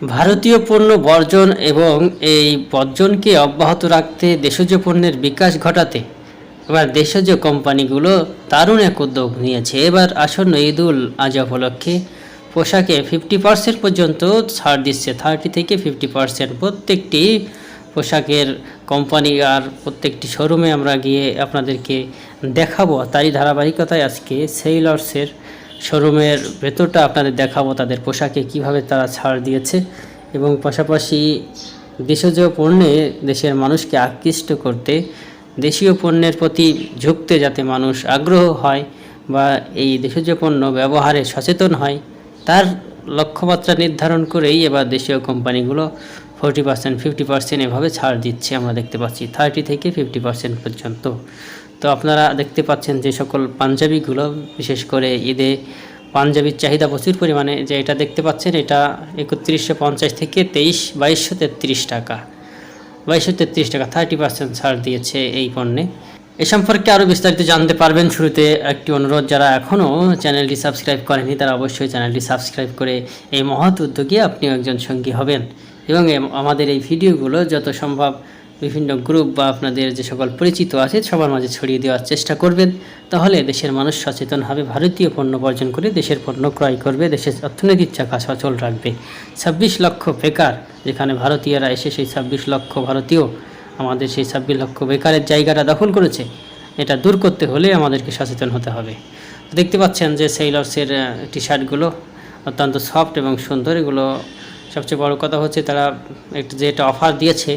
ভারতীয় পণ্য বর্জন এবং এই বর্জনকে অব্যাহত রাখতে দেশজ পণ্যের বিকাশ ঘটাতে। এবার দেশজ কোম্পানিগুলো দারুণ এক উদ্যোগ নিয়েছে। এবার আসন্ন ঈদ উল আজহা উপলক্ষে পোশাকে ফিফটি পার্সেন্ট পর্যন্ত ছাড় দিচ্ছে। থার্টি থেকে ফিফটি পার্সেন্ট প্রত্যেকটি পোশাকের কোম্পানি আর প্রত্যেকটি শোরুমে আমরা গিয়ে আপনাদেরকে দেখাবো। তারই ধারাবাহিকতায় আজকে সেইলর্সের শোরুমের ভেতরটা আপনাদের দেখাবো, তাদের পোশাকে কীভাবে তারা ছাড় দিয়েছে এবং পাশাপাশি দেশজ পণ্যে দেশের মানুষকে আকৃষ্ট করতে, দেশীয় পণ্যের প্রতি ঝুঁকতে যাতে মানুষ আগ্রহ হয় বা এই দেশজ পণ্য ব্যবহারে সচেতন হয়, তার লক্ষ্যমাত্রা নির্ধারণ করেই এবার দেশীয় কোম্পানিগুলো ফোরটি পার্সেন্ট, ফিফটি পার্সেন্ট এভাবে ছাড় দিচ্ছে আমরা দেখতে পাচ্ছি, থার্টি থেকে ফিফটি পার্সেন্ট পর্যন্ত। তো আপনারা দেখতে পাচ্ছেন যে সকল পাঞ্জাবিগুলো, বিশেষ করে ঈদে পাঞ্জাবির চাহিদা প্রচুর পরিমাণে, যে এটা দেখতে পাচ্ছেন, এটা একত্রিশশো পঞ্চাশ থেকে তেইশ, বাইশশো তেত্রিশ টাকা। বাইশশো তেত্রিশ টাকা থার্টি পার্সেন্ট ছাড় দিয়েছে এই পণ্যে। এ সম্পর্কে আরও বিস্তারিত জানতে পারবেন শুরুতে একটি অনুরোধ, যারা এখনও চ্যানেলটি সাবস্ক্রাইব করেনি তারা অবশ্যই চ্যানেলটি সাবস্ক্রাইব করে এই মহৎ উদ্যোগে আপনিও একজন সঙ্গী হবেন। এবং আমাদের এই ভিডিওগুলো যত সম্ভব বিভিন্ন গ্রুপ বা আপনাদের যে সকল পরিচিত আছে, সবার মাঝে ছড়িয়ে দেওয়ার চেষ্টা করবেন। তাহলে দেশের মানুষ সচেতন হবে, ভারতীয় পণ্য বর্জন করে দেশের পণ্য ক্রয় করবে, দেশের অর্থনৈতিক চাকা সচল রাখবে। ছাব্বিশ লক্ষ বেকার, যেখানে ভারতীয়রা এসে সেই ছাব্বিশ লক্ষ ভারতীয় আমাদের সেই ছাব্বিশ লক্ষ বেকারের জায়গাটা দখল করেছে, এটা দূর করতে হলে আমাদেরকে সচেতন হতে হবে। দেখতে পাচ্ছেন যে সেইলর্সের টি শার্টগুলো অত্যন্ত সফট এবং সুন্দর। এগুলো সবচেয়ে বড় কথা হচ্ছে তারা একটু যে একটা অফার দিয়েছে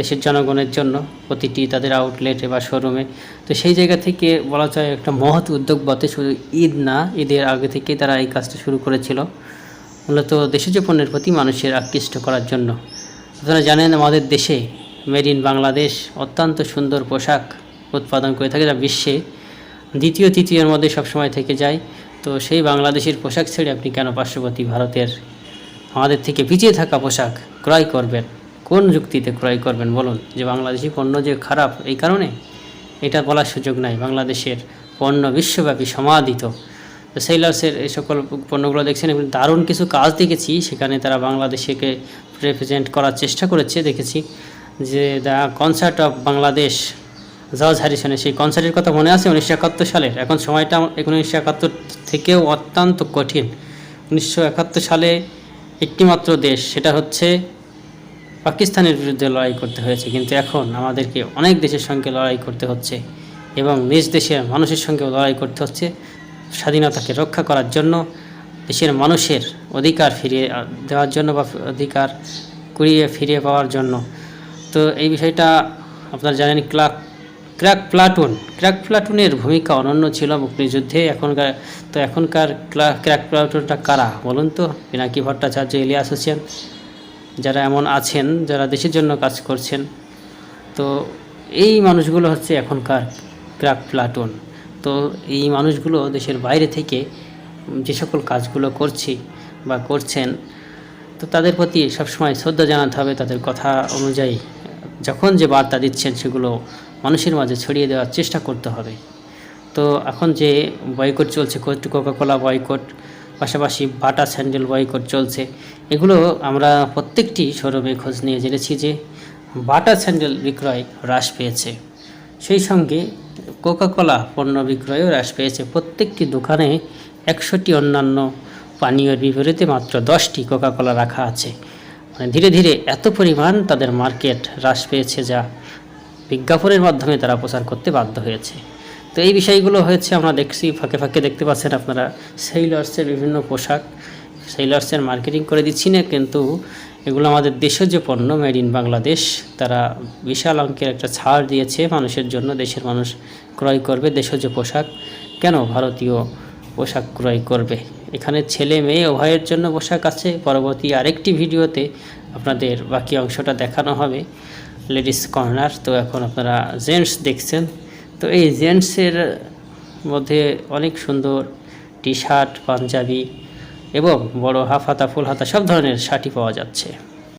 দেশের জনগণের জন্য প্রতিটি তাদের আউটলেটে বা শোরুমে তো সেই জায়গা থেকে বলা যায় একটা মহৎ উদ্যোগ বটে, শুধু ঈদ না, ঈদের আগে থেকেই তারা এই কাজটা শুরু করেছিল। মূলত দেশজ পণ্যের প্রতি মানুষের আকৃষ্ট করার জন্য। আপনারা জানেন আমাদের দেশে মেড ইন বাংলাদেশ অত্যন্ত সুন্দর পোশাক উৎপাদন করে থাকে, যা বিশ্বে দ্বিতীয় তৃতীয়ের মধ্যে সবসময় থেকে যায়। তো সেই বাংলাদেশের পোশাক ছেড়ে আপনি কেন পার্শ্ববর্তী ভারতের আমাদের থেকে পিছিয়ে থাকা পোশাক ক্রয় করবেন? কোন যুক্তিতে ক্রয় করবেন বলুন? যে বাংলাদেশি পণ্য যে খারাপ, এই কারণে? এটা বলার সুযোগ নাই। বাংলাদেশের পণ্য বিশ্বব্যাপী সমাদিত। তো সেইলার্সের এই সকল পণ্যগুলো দেখছেন এগুলো দারুণ কিছু কাজ দেখেছি। সেখানে তারা বাংলাদেশকে রিপ্রেজেন্ট করার চেষ্টা করেছে, দেখেছি। যে the concert of Bangladesh George হ্যারিসনের সেই কনসার্টের কথা মনে আছে? উনিশশো একাত্তর সালের। এখন সময়টা উনিশশো একাত্তর থেকেও অত্যন্ত কঠিন। উনিশশো একাত্তর সালে একটিমাত্র দেশ, সেটা হচ্ছে পাকিস্তানের বিরুদ্ধে লড়াই করতে হয়েছে, কিন্তু এখন আমাদেরকে অনেক দেশের সঙ্গে লড়াই করতে হচ্ছে এবং নিজ দেশের মানুষের সঙ্গেও লড়াই করতে হচ্ছে স্বাধীনতাকে রক্ষা করার জন্য, দেশের মানুষের অধিকার ফিরিয়ে দেওয়ার জন্য বা অধিকার কুড়িয়ে ফিরিয়ে পাওয়ার জন্য। তো এই বিষয়টা আপনারা জানেন, ক্লাক, ক্র্যাক প্লাটুন, ক্র্যাক প্লাটুনের ভূমিকা অনন্য ছিল মুক্তিযুদ্ধে। এখনকার, তো এখনকার ক্লা- ক্র্যাক প্লাটুনটা কারা বলুন তো? পিনাকি ভট্টাচার্য, ইলিয়াস হোসেন। যারা এমন আছেন, যারা দেশের জন্য কাজ করছেন, তো এই মানুষগুলো হচ্ছে এখনকার ক্র্যাক প্লাটুন। তো এই মানুষগুলো দেশের বাইরে থেকে যে সকল কাজগুলো করছি বা করছেন, তো তাদের প্রতি সবসময় শ্রদ্ধা জানাতে হবে তাদের কথা অনুযায়ী। যখন যে বার্তা দিচ্ছেন, সেগুলো মানুষের মাঝে ছড়িয়ে দেওয়ার চেষ্টা করতে হবে। তো এখন যে বয়কট চলছে কোকাকোলা বয়কট পাশাপাশি বাটা স্যান্ডেল, বয়কট চলছে। এগুলো আমরা প্রত্যেকটি শোরুমে খোঁজ নিয়ে জেনেছি যে বাটা স্যান্ডেল বিক্রয় হ্রাস পেয়েছে। সেই সঙ্গে কোকাকোলা পণ্য বিক্রয়ও হ্রাস পেয়েছে। প্রত্যেকটি দোকানে একশোটি অন্যান্য পানীয়ের বিপরীতে মাত্র দশটি কোকাকোলা রাখা আছে। মানে ধীরে ধীরে এত পরিমাণ তাদের মার্কেট হ্রাস পেয়েছে যা বিজ্ঞাপনের মাধ্যমে তারা প্রচার করতে বাধ্য হয়েছে। তো এই বিষয়গুলো হয়েছে, আমরা দেখছি, ফাঁকে ফাঁকে দেখতে পাচ্ছেন আপনারা। সেইলার্সের বিভিন্ন পোশাক, সেইলার্সের মার্কেটিং করে দিচ্ছি না, কিন্তু এগুলো আমাদের দেশের যে পণ্য, মেড ইন বাংলাদেশ, তারা বিশাল অঙ্কের একটা ছাড় দিয়েছে মানুষের জন্য, দেশের মানুষ ক্রয় করবে দেশজ পোশাক। কেন ভারতীয় পোশাক ক্রয় করবে? এখানে ছেলে, মেয়ে, উভয়ের জন্য পোশাক আছে। পরবর্তী আরেকটি ভিডিওতে আপনাদের বাকি অংশটা দেখানো হবে। লেডিস কর্নার, তো এখন আপনারা জেন্টস দেখছেন। তো এই জেন্টসের মধ্যে অনেক সুন্দর টি শার্ট পাঞ্জাবি এবং বড় হাফ হাতা, ফুল হাতা সব ধরনের শার্টই পাওয়া যাচ্ছে।